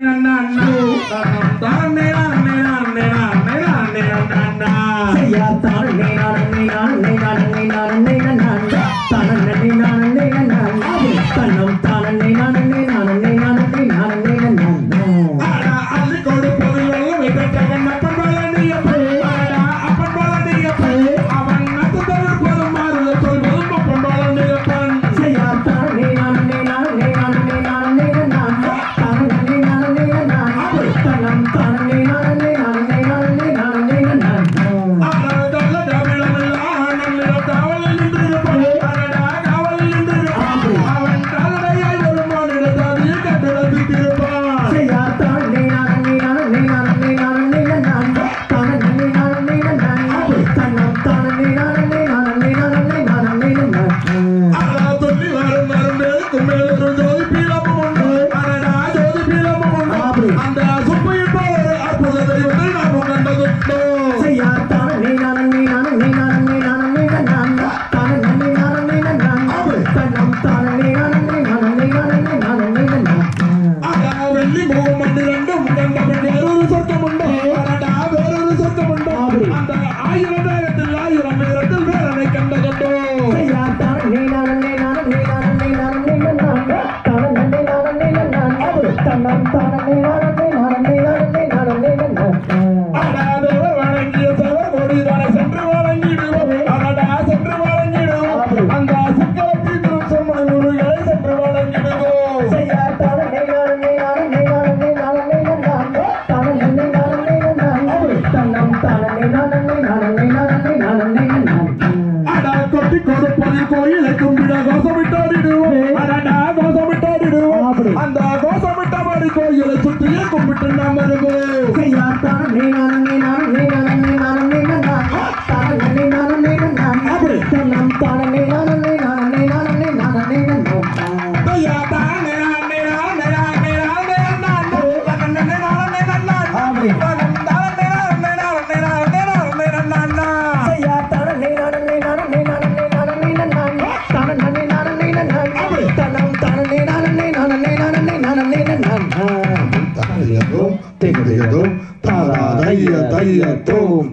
தானே செய்யாத்தானே நான் I'm not number one. Tegadegado, Tegadegado, Tada, Daya, Daya, Tom.